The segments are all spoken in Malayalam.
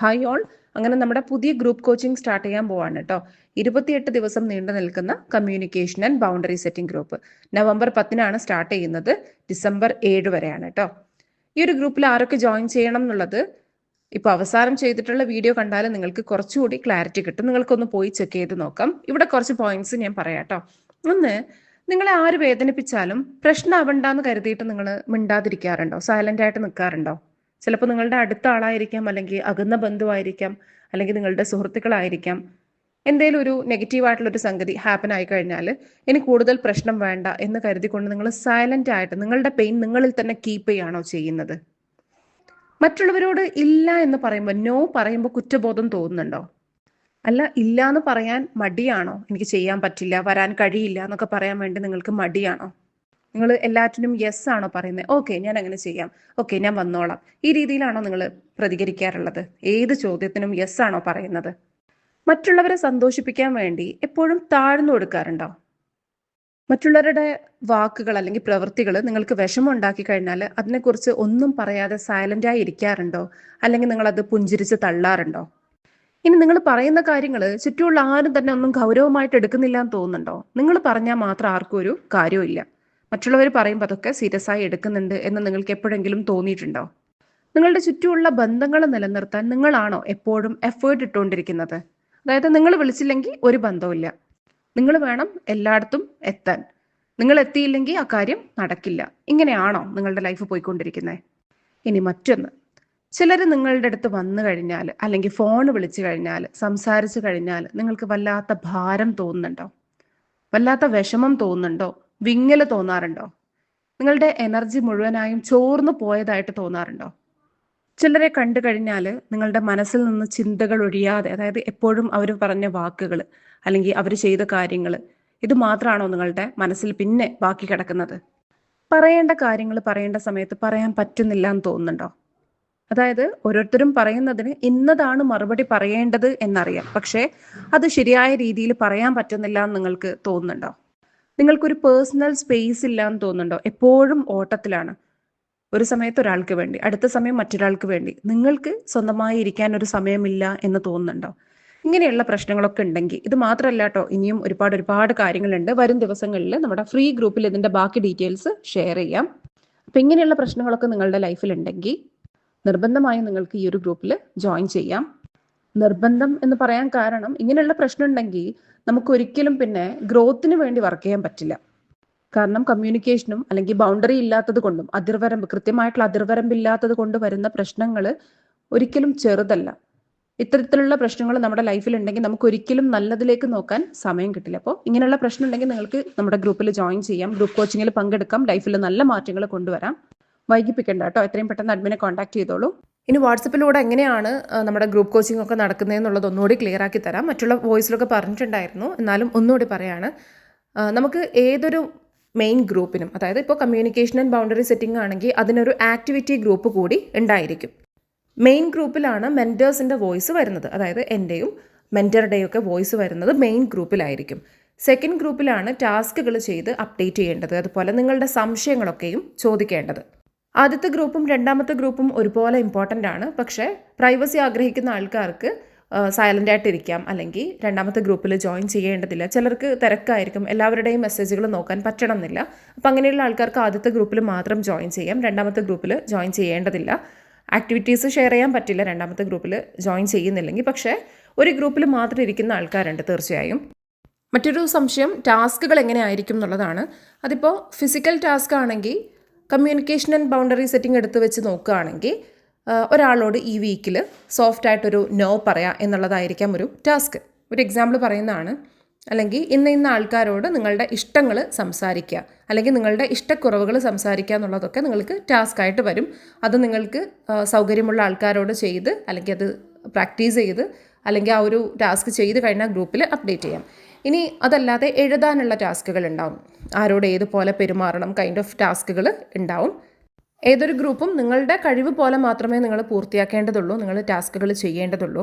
ഹായ് ഓൾ അങ്ങനെ നമ്മുടെ പുതിയ ഗ്രൂപ്പ് കോച്ചിങ് സ്റ്റാർട്ട് ചെയ്യാൻ പോവാണ് കേട്ടോ ഇരുപത്തിയെട്ട് ദിവസം നീണ്ടു നിൽക്കുന്ന communication and boundary setting group November പത്തിനാണ് സ്റ്റാർട്ട് ചെയ്യുന്നത്. ഡിസംബർ ഏഴ് വരെയാണ് കേട്ടോ ഈ ഒരു ഗ്രൂപ്പിൽ ആരൊക്കെ ജോയിൻ ചെയ്യണം എന്നുള്ളത് ഇപ്പൊ അവസാനം ചെയ്തിട്ടുള്ള വീഡിയോ കണ്ടാൽ നിങ്ങൾക്ക് കുറച്ചുകൂടി ക്ലാരിറ്റി കിട്ടും. നിങ്ങൾക്കൊന്ന് പോയി ചെക്ക് ചെയ്ത് നോക്കാം. ഇവിടെ കുറച്ച് പോയിന്റ്സ് ഞാൻ പറയാം കേട്ടോ ഒന്ന് നിങ്ങളെ ആര് വേദനിപ്പിച്ചാലും പ്രശ്നമാവണ്ടെന്ന് കരുതിയിട്ട് നിങ്ങൾ മിണ്ടാതിരിക്കാറുണ്ടോ? സൈലന്റ് ആയിട്ട് നിൽക്കാറുണ്ടോ ചിലപ്പോൾ നിങ്ങളുടെ അടുത്ത ആളായിരിക്കാം അല്ലെങ്കിൽ അകന്ന ബന്ധുവായിരിക്കാം അല്ലെങ്കിൽ നിങ്ങളുടെ സുഹൃത്തുക്കളായിരിക്കാം. എന്തെങ്കിലും ഒരു നെഗറ്റീവായിട്ടുള്ള ഒരു സംഗതി ഹാപ്പൻ ആയി കഴിഞ്ഞാൽ ഇനി കൂടുതൽ പ്രശ്നം വേണ്ട എന്ന് കരുതിക്കൊണ്ട് നിങ്ങൾ സൈലന്റ് ആയിട്ട് നിങ്ങളുടെ പെയിൻ നിങ്ങളിൽ തന്നെ കീപ്പ് ചെയ്യാണോ ചെയ്യുന്നത്? മറ്റുള്ളവരോട് ഇല്ല എന്ന് പറയുമ്പോൾ നോ പറയുമ്പോൾ കുറ്റബോധം തോന്നുന്നുണ്ടോ? അല്ല ഇല്ല എന്ന് പറയാൻ മടിയാണോ? എനിക്ക് ചെയ്യാൻ പറ്റില്ല വരാൻ കഴിയില്ല എന്നൊക്കെ പറയാൻ വേണ്ടി നിങ്ങൾക്ക് മടിയാണോ? നിങ്ങൾ എല്ലാറ്റിനും യെസ് ആണോ പറയുന്നത് ഓക്കെ ഞാൻ അങ്ങനെ ചെയ്യാം. ഓക്കെ ഞാൻ വന്നോളാം. ഈ രീതിയിലാണോ നിങ്ങൾ പ്രതികരിക്കാറുള്ളത്? ഏത് ചോദ്യത്തിനും യെസ് ആണോ പറയുന്നത്? മറ്റുള്ളവരെ സന്തോഷിപ്പിക്കാൻ വേണ്ടി എപ്പോഴും താഴ്ന്നു കൊടുക്കാറുണ്ടോ? മറ്റുള്ളവരുടെ വാക്കുകൾ അല്ലെങ്കിൽ പ്രവൃത്തികൾ നിങ്ങൾക്ക് വിഷമം ഉണ്ടാക്കി കഴിഞ്ഞാൽ അതിനെക്കുറിച്ച് ഒന്നും പറയാതെ സൈലന്റായി ഇരിക്കാറുണ്ടോ? അല്ലെങ്കിൽ നിങ്ങൾ അത് പുഞ്ചിരിച്ച് തള്ളാറുണ്ടോ? ഇനി നിങ്ങൾ പറയുന്ന കാര്യങ്ങൾ ചുറ്റുമുള്ള ആരും തന്നെ ഒന്നും ഗൗരവമായിട്ട് എടുക്കുന്നില്ല എന്ന് തോന്നുന്നുണ്ടോ? നിങ്ങൾ പറഞ്ഞാൽ മാത്രം ആർക്കും ഒരു കാര്യമില്ല മറ്റുള്ളവർ പറയുമ്പോൾ അതൊക്കെ സീരിയസ് ആയി എടുക്കുന്നുണ്ട് എന്ന് നിങ്ങൾക്ക് എപ്പോഴെങ്കിലും തോന്നിയിട്ടുണ്ടോ? നിങ്ങളുടെ ചുറ്റുമുള്ള ബന്ധങ്ങൾ നിലനിർത്താൻ നിങ്ങളാണോ എപ്പോഴും എഫേർട്ട് ഇട്ടുകൊണ്ടിരിക്കുന്നത്? അതായത് നിങ്ങൾ വിളിച്ചില്ലെങ്കിൽ ഒരു ബന്ധവുമില്ല നിങ്ങൾ വേണം എല്ലായിടത്തും എത്താൻ. നിങ്ങൾ എത്തിയില്ലെങ്കിൽ ആ കാര്യം നടക്കില്ല. ഇങ്ങനെയാണോ നിങ്ങളുടെ ലൈഫ് പോയിക്കൊണ്ടിരിക്കുന്നത് ഇനി മറ്റൊന്ന്. ചിലർ നിങ്ങളുടെ അടുത്ത് വന്നു കഴിഞ്ഞാൽ അല്ലെങ്കിൽ ഫോൺ വിളിച്ചു കഴിഞ്ഞാൽ സംസാരിച്ചു കഴിഞ്ഞാൽ നിങ്ങൾക്ക് വല്ലാത്ത ഭാരം തോന്നുന്നുണ്ടോ? വല്ലാത്ത വിഷമം തോന്നുന്നുണ്ടോ? വിങ്ങൽ തോന്നാറുണ്ടോ? നിങ്ങളുടെ എനർജി മുഴുവനായും ചോർന്നു പോയതായിട്ട് തോന്നാറുണ്ടോ? ചിലരെ കണ്ടു കഴിഞ്ഞാൽ നിങ്ങളുടെ മനസ്സിൽ നിന്ന് ചിന്തകൾ ഒഴിയാതെ അതായത് എപ്പോഴും അവർ പറഞ്ഞ വാക്കുകൾ അല്ലെങ്കിൽ അവർ ചെയ്ത കാര്യങ്ങൾ ഇത് മാത്രമാണോ നിങ്ങളുടെ മനസ്സിൽ പിന്നെ ബാക്കി കിടക്കുന്നത്? പറയേണ്ട കാര്യങ്ങൾ പറയേണ്ട സമയത്ത് പറയാൻ പറ്റുന്നില്ല എന്ന് തോന്നുന്നുണ്ടോ? അതായത് ഓരോരുത്തരും പറയുന്നതിന് ഇന്നതാണ് മറുപടി പറയേണ്ടത് എന്നറിയാം. പക്ഷേ അത് ശരിയായ രീതിയിൽ പറയാൻ പറ്റുന്നില്ല എന്ന് നിങ്ങൾക്ക് തോന്നുന്നുണ്ടോ? നിങ്ങൾക്കൊരു പേഴ്സണൽ സ്പേസ് ഇല്ല എന്ന് തോന്നുന്നുണ്ടോ? എപ്പോഴും ഓട്ടത്തിലാണ്. ഒരു സമയത്ത് ഒരാൾക്ക് വേണ്ടി അടുത്ത സമയം മറ്റൊരാൾക്ക് വേണ്ടി. നിങ്ങൾക്ക് സ്വന്തമായി ഇരിക്കാൻ ഒരു സമയമില്ല എന്ന് തോന്നുന്നുണ്ടോ? ഇങ്ങനെയുള്ള പ്രശ്നങ്ങളൊക്കെ ഉണ്ടെങ്കിൽ ഇത് മാത്രമല്ല കേട്ടോ ഇനിയും ഒരുപാട് ഒരുപാട് കാര്യങ്ങളുണ്ട്. വരും ദിവസങ്ങളിൽ നമ്മുടെ ഫ്രീ ഗ്രൂപ്പിൽ ഇതിന്റെ ബാക്കി ഡീറ്റെയിൽസ് ഷെയർ ചെയ്യാം. അപ്പം ഇങ്ങനെയുള്ള പ്രശ്നങ്ങളൊക്കെ നിങ്ങളുടെ ലൈഫിൽ ഉണ്ടെങ്കിൽ നിർബന്ധമായും നിങ്ങൾക്ക് ഈ ഒരു ഗ്രൂപ്പിൽ ജോയിൻ ചെയ്യാം. നിർബന്ധം എന്ന് പറയാൻ കാരണം ഇങ്ങനെയുള്ള പ്രശ്നം ഉണ്ടെങ്കിൽ നമുക്ക് ഒരിക്കലും പിന്നെ ഗ്രോത്തിന് വേണ്ടി വർക്ക് ചെയ്യാൻ പറ്റില്ല. കാരണം കമ്മ്യൂണിക്കേഷനും അല്ലെങ്കിൽ ബൗണ്ടറി ഇല്ലാത്തത് കൊണ്ടും അതിർവരമ്പ് കൃത്യമായിട്ടുള്ള അതിർവരമ്പില്ലാത്തത് കൊണ്ട് വരുന്ന പ്രശ്നങ്ങൾ ഒരിക്കലും ചെറുതല്ല. ഇത്തരത്തിലുള്ള പ്രശ്നങ്ങൾ നമ്മുടെ ലൈഫിൽ ഉണ്ടെങ്കിൽ നമുക്ക് ഒരിക്കലും നല്ലതിലേക്ക് നോക്കാൻ സമയം കിട്ടില്ല. അപ്പോൾ ഇങ്ങനെയുള്ള പ്രശ്നം ഉണ്ടെങ്കിൽ നിങ്ങൾക്ക് നമ്മുടെ ഗ്രൂപ്പിൽ ജോയിൻ ചെയ്യാം. ഗ്രൂപ്പ് കോച്ചിങ്ങിൽ പങ്കെടുക്കാം. ലൈഫിൽ നല്ല മാറ്റങ്ങൾ കൊണ്ടുവരാം. വൈകിപ്പിക്കണ്ട കേട്ടോ. എത്രയും പെട്ടെന്ന് അഡ്മിനെ കോൺടാക്ട് ചെയ്തോളൂ. ഇനി വാട്സപ്പിലൂടെ എങ്ങനെയാണ് നമ്മുടെ ഗ്രൂപ്പ് കോച്ചിങ് ഒക്കെ നടക്കുന്നതെന്നുള്ളത് ഒന്നുകൂടി ക്ലിയർ ആക്കി തരാം. മറ്റുള്ള വോയിസിലൊക്കെ പറഞ്ഞിട്ടുണ്ടായിരുന്നു. എന്നാലും ഒന്നുകൂടി പറയാണ്. നമുക്ക് ഏതൊരു മെയിൻ ഗ്രൂപ്പിനും അതായത് ഇപ്പോൾ കമ്മ്യൂണിക്കേഷൻ ആൻഡ് ബൗണ്ടറി സെറ്റിംഗ് ആണെങ്കിൽ അതിനൊരു ആക്ടിവിറ്റി ഗ്രൂപ്പ് കൂടി ഉണ്ടായിരിക്കും. മെയിൻ ഗ്രൂപ്പിലാണ് മെന്റേഴ്സിന്റെ വോയിസ് വരുന്നത്. അതായത് എന്റെയും മെന്ററുടെയും ഒക്കെ വോയിസ് വരുന്നത് മെയിൻ ഗ്രൂപ്പിലായിരിക്കും സെക്കൻഡ് ഗ്രൂപ്പിലാണ് ടാസ്കുകൾ ചെയ്ത് അപ്ഡേറ്റ് ചെയ്യേണ്ടത്. അതുപോലെ നിങ്ങളുടെ സംശയങ്ങളൊക്കെയും ചോദിക്കേണ്ടത്. ആദ്യത്തെ ഗ്രൂപ്പും രണ്ടാമത്തെ ഗ്രൂപ്പും ഒരുപോലെ ഇമ്പോർട്ടന്റ് ആണ്. പക്ഷേ പ്രൈവസി ആഗ്രഹിക്കുന്ന ആൾക്കാർക്ക് സൈലന്റ് ആയിട്ടിരിക്കാം അല്ലെങ്കിൽ രണ്ടാമത്തെ ഗ്രൂപ്പിൽ ജോയിൻ ചെയ്യേണ്ടതില്ല. ചിലർക്ക് തിരക്കായിരിക്കും. എല്ലാവരുടെയും മെസ്സേജുകൾ നോക്കാൻ പറ്റണം എന്നില്ല അപ്പം അങ്ങനെയുള്ള ആൾക്കാർക്ക് ആദ്യത്തെ ഗ്രൂപ്പിൽ മാത്രം ജോയിൻ ചെയ്യാം. രണ്ടാമത്തെ ഗ്രൂപ്പിൽ ജോയിൻ ചെയ്യേണ്ടതില്ല. ആക്ടിവിറ്റീസ് ഷെയർ ചെയ്യാൻ പറ്റില്ല രണ്ടാമത്തെ ഗ്രൂപ്പിൽ ജോയിൻ ചെയ്യുന്നില്ലെങ്കിൽ. പക്ഷേ ഒരു ഗ്രൂപ്പിൽ മാത്രം ഇരിക്കുന്ന ആൾക്കാരുണ്ട് തീർച്ചയായും. മറ്റൊരു സംശയം ടാസ്കുകൾ എങ്ങനെ ആയിരിക്കും എന്നുള്ളതാണ്. അതിപ്പോൾ ഫിസിക്കൽ ടാസ്ക് ആണെങ്കിൽ കമ്മ്യൂണിക്കേഷൻ ആൻഡ് ബൗണ്ടറി സെറ്റിംഗ് എടുത്ത് വെച്ച് നോക്കുകയാണെങ്കിൽ ഒരാളോട് ഈ വീക്കിൽ സോഫ്റ്റ് ആയിട്ടൊരു നോ പറയാം എന്നുള്ളതായിരിക്കാം ഒരു ടാസ്ക് ഒരു എക്സാമ്പിൾ പറയുന്നതാണ് അല്ലെങ്കിൽ ഇന്ന ഇന്ന ആൾക്കാരോട് നിങ്ങളുടെ ഇഷ്ടങ്ങൾ സംസാരിക്കുക അല്ലെങ്കിൽ നിങ്ങളുടെ ഇഷ്ടക്കുറവുകൾ സംസാരിക്കുക എന്നുള്ളതൊക്കെ നിങ്ങൾക്ക് ടാസ്ക് ആയിട്ട് വരും. അത് നിങ്ങൾക്ക് സൗകര്യമുള്ള ആൾക്കാരോട് ചെയ്ത് അല്ലെങ്കിൽ അത് പ്രാക്ടീസ് ചെയ്ത് അല്ലെങ്കിൽ ആ ഒരു ടാസ്ക് ചെയ്ത് കഴിഞ്ഞാൽ ഗ്രൂപ്പിൽ അപ്ഡേറ്റ് ചെയ്യാം. ഇനി അതല്ലാതെ എഴുതാനുള്ള ടാസ്കുകൾ ഉണ്ടാവും. ആരോട് ഏതുപോലെ പെരുമാറണം കൈൻഡ് ഓഫ് ടാസ്കുകൾ ഉണ്ടാവും. ഏതൊരു ഗ്രൂപ്പും നിങ്ങളുടെ കഴിവ് പോലെ മാത്രമേ നിങ്ങൾ പൂർത്തിയാക്കേണ്ടതുള്ളൂ നിങ്ങൾ ടാസ്കുകൾ ചെയ്യേണ്ടതുള്ളൂ.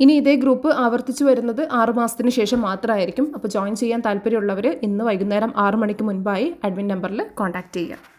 ഇനി ഇതേ ഗ്രൂപ്പ് ആവർത്തിച്ചു വരുന്നത് ആറ് മാസത്തിന് ശേഷം മാത്രമായിരിക്കും. അപ്പോൾ ജോയിൻ ചെയ്യാൻ താല്പര്യമുള്ളവർ ഇന്ന് വൈകുന്നേരം ആറ് മണിക്ക് മുൻപായി അഡ്മിൻ നമ്പറിൽ കോൺടാക്റ്റ് ചെയ്യുക.